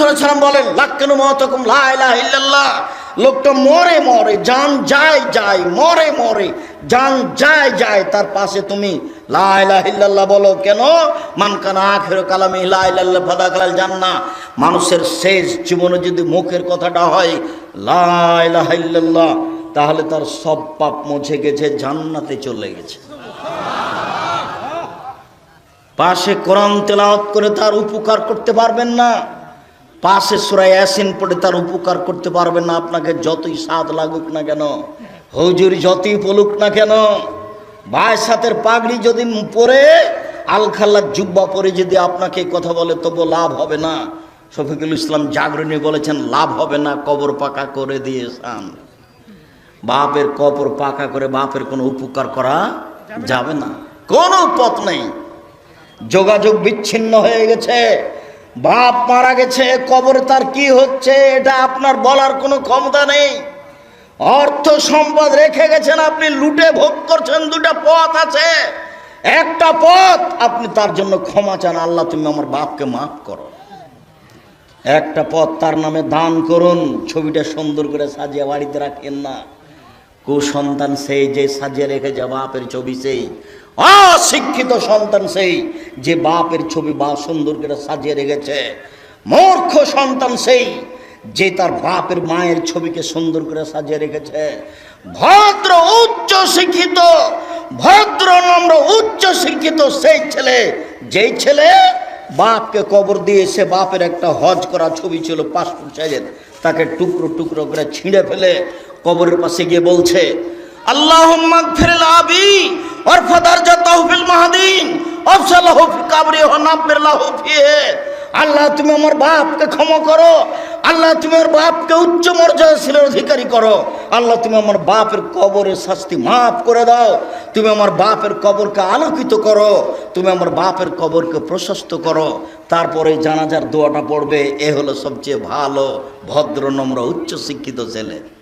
সাল্লাম বলেন লাক্কানু মতকুম লা ইলাহা ইল্লাল্লাহ। লোকটা মরে মরে জান যায় যায়, মরে মরে জান যায় যায়, তার পাশে তুমি। লা ইলাহা বলো, কেন? মান কানা আখির কালামি লা ইলাহা ইল্লাল্লাহ ফাদাকাল জান্নাহ। মানুষের শেষ জীবনে যদি মুখের কথাটা হয়, লা ইলাহা ইল্লাল্লাহ, তাহলে তার সব পাপ মুছে গেছে, জান্নাতে চলে গেছে। পাশে কোরআন তেলাওয়াত করে তার উপকার করতে পারবেন না। পাশে সুরাই ইয়াসিন পড়ে তার উপকার করতে পারবেন না, আপনাকে যতই স্বাদ লাগুক না কেন, হজুর যতই বলুক না কেন ভাই সাথের পাগড়ি যদি পরে, আলখাল্লার জুব্বা পরে যদি আপনাকে কথা বলে তবু লাভ হবে না। শফিকুল ইসলাম জাগরণী বলেছেন, লাভ হবে না, কবর পাকা করে দিয়েছেন। বাপের কবর পাকা করে বাপের কোনো উপকার করা যাবে না। কোনো পথ নেই। যোগাযোগ বিচ্ছিন্ন হয়ে গেছে। বাপ মারা গেছে, কবরে তার কি হচ্ছে, এটা আপনার বলার কোনো ক্ষমতা নেই। অর্থ সম্পদ রেখে গেছেন আপনি, লুটে ভোগ করছেন, দুটা পথ আছে। একটা পথ, আপনি তার জন্য ক্ষমা চান, আল্লাহ তুমি আমার বাপকে মাফ করো। একটা পথ তার নামে দান করুন, ছবিটা সুন্দর করে সাজিয়ে বাড়িতে রাখেন না। কুসন্তান সেই যে সাজিয়ে রেখে যা বাপের ছবি সেই। অশিক্ষিত সন্তান সেই যে বাপের ছবি বা সুন্দর করে সাজিয়ে রেখেছে। মূর্খ সন্তান সেই যে তার বাপের মায়ের ছবিকে সুন্দর করে সাজিয়ে রেখেছে। ভদ্র, উচ্চ শিক্ষিত, ভদ্র, নম্র, উচ্চ শিক্ষিত সেই ছেলে, যেই ছেলে বাপকে কবর দিয়ে সে বাপের একটা হজ করা ছবি ছিল পাসপোর্ট সাইজের তাকে টুকরো টুকরো করে ছিঁড়ে ফেলে কবরের পাশে গিয়ে বলছে আল্লাহ তুমি আমার বাপকে ক্ষমা করো আল্লাহ, তুমি আমার বাপকে উচ্চ মর্যাদা ছিল অধিকারী করো। আল্লাহ, তুমি আমার বাপের কবরের শাস্তি মাফ করে দাও। তুমি আমার বাপের কবরকে আলোকিত করো। তুমি আমার বাপের কবরকে প্রশস্ত করো। তারপরে জানাজার দোয়াটা পড়বে। এ হলো সবচেয়ে ভালো, ভদ্র, নম্র উচ্চ শিক্ষিত ছেলে।